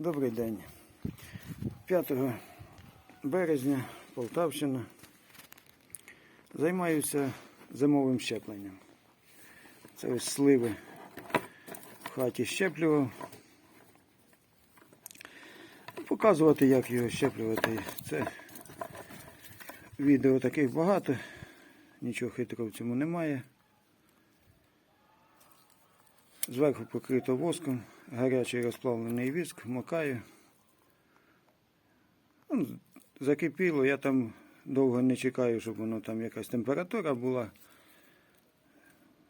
Добрий день. 5 березня, Полтавщина. Займаюся зимовим щепленням. Це ось сливи в хаті щеплював. Показувати, як його щеплювати. Це відео таких багато, нічого хитрого в цьому немає. Зверху покрито воском, гарячий розплавлений віск, вмикаю. Ну, Закипіло, я там довго не чекаю, щоб воно там якась температура була.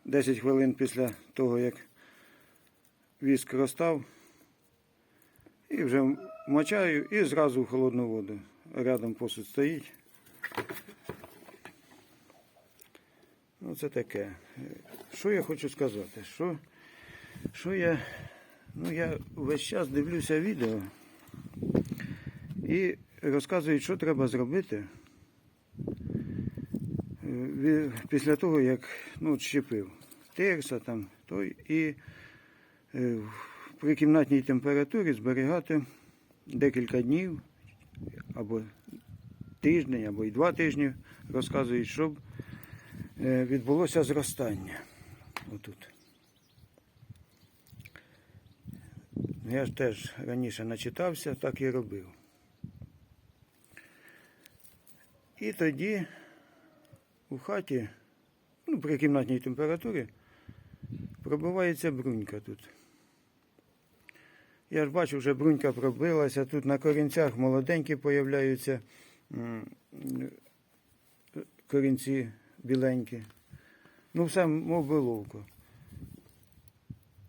10 хвилин після того, як віск розстав. І вже вмочаю і зразу в холодну воду. Рядом посуд стоїть. Ну, це таке. Що я хочу сказати? Що, що я. Ну, я весь час дивлюся відео і розказують, що треба зробити е, після того, як ну, щепив терса там, той, і е, при кімнатній температурі зберігати декілька днів або тиждень, або й два тижні розказують, щоб е, відбулося зростання. Отут. Я ж теж раніше начитався, так і робив. І тоді у хаті, ну, при кімнатній температурі, пробивається брунька тут. Я ж бачу, вже брунька пробилася, тут на корінцях молоденькі появляються корінці біленькі. Ну, все, мов би ловко.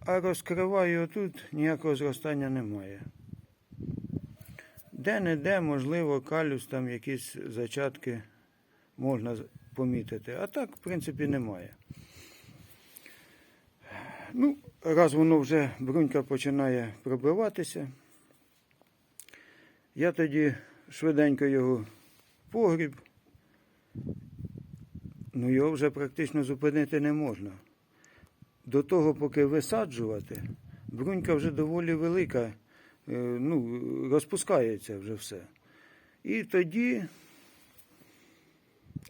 А розкриваю отут, ніякого зростання немає. Де-не-де, можливо, калюс, там якісь зачатки можна помітити. А так, в принципі, немає. Ну, раз воно вже брунька починає пробиватися, я тоді швиденько його погріб. Ну, його вже практично зупинити не можна. До того, поки висаджувати, брунька вже доволі велика, е, ну, розпускається вже все. І тоді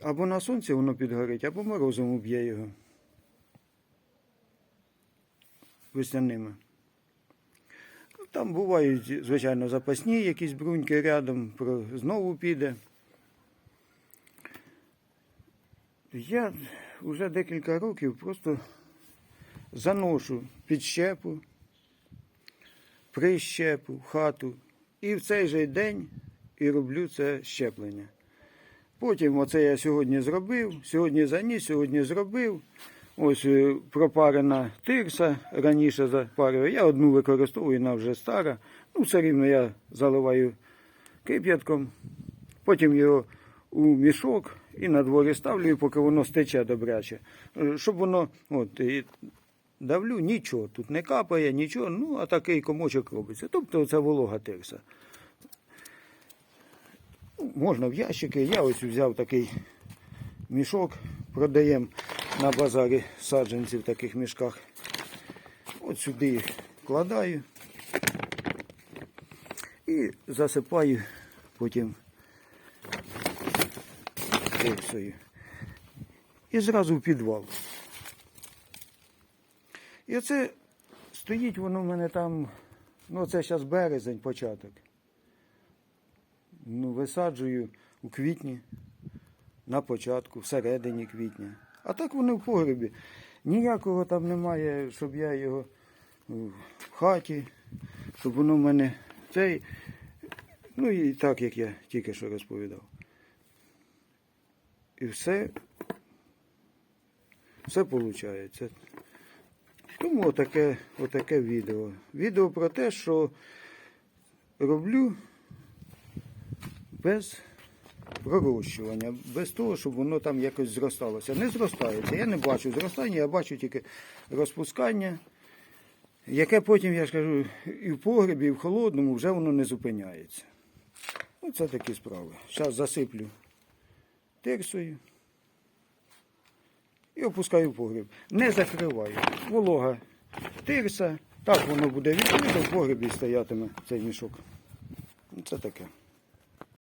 або на сонці воно підгорить, або морозом уб'є його. Весняними. Ну, Там бувають, звичайно, запасні якісь бруньки рядом, знову піде. Я вже декілька років просто заношу під щепу, прищепу в хату і в цей же день і роблю це щеплення. Потім оце я сьогодні зробив, сьогодні заніс, сьогодні зробив. Ось е, пропарена тирса, раніше запарював. Я одну використовую, вона вже стара. Ну, все рівно я заливаю кип'ятком, потім його у мішок і на дворі ставлю, поки воно стече добряче. Е, Щоб воно, от, і давлю, нічого, тут не капає, нічого, ну, а такий комочок робиться. Тобто це волога. Ну, Можна в ящики. Я ось взяв такий мішок, продаємо на базарі саджанці в таких мішках. От сюди їх вкладаю і засипаю потім тирсою. І зразу в підвал. І оце стоїть воно в мене там, ну це зараз березень, початок. Ну, висаджую у квітні, на початку, всередині квітня. А так воно в погребі. Ніякого там немає, щоб я його ну, в хаті, щоб воно в мене цей. Ну і так, як я тільки що розповідав. І все, все виходить. Тому отаке, отаке відео. Відео про те, що роблю без пророщування, без того, щоб воно там якось зросталося. Не зростається. Я не бачу зростання, я бачу тільки розпускання, яке потім, я ж кажу, і в погребі, і в холодному вже воно не зупиняється. Оце такі справи. Зараз засиплю тирсою і опускаю в погріб. Не закриваю. Волога тирса Так воно буде відкрито, в погрібі стоятиме цей мішок. Це таке.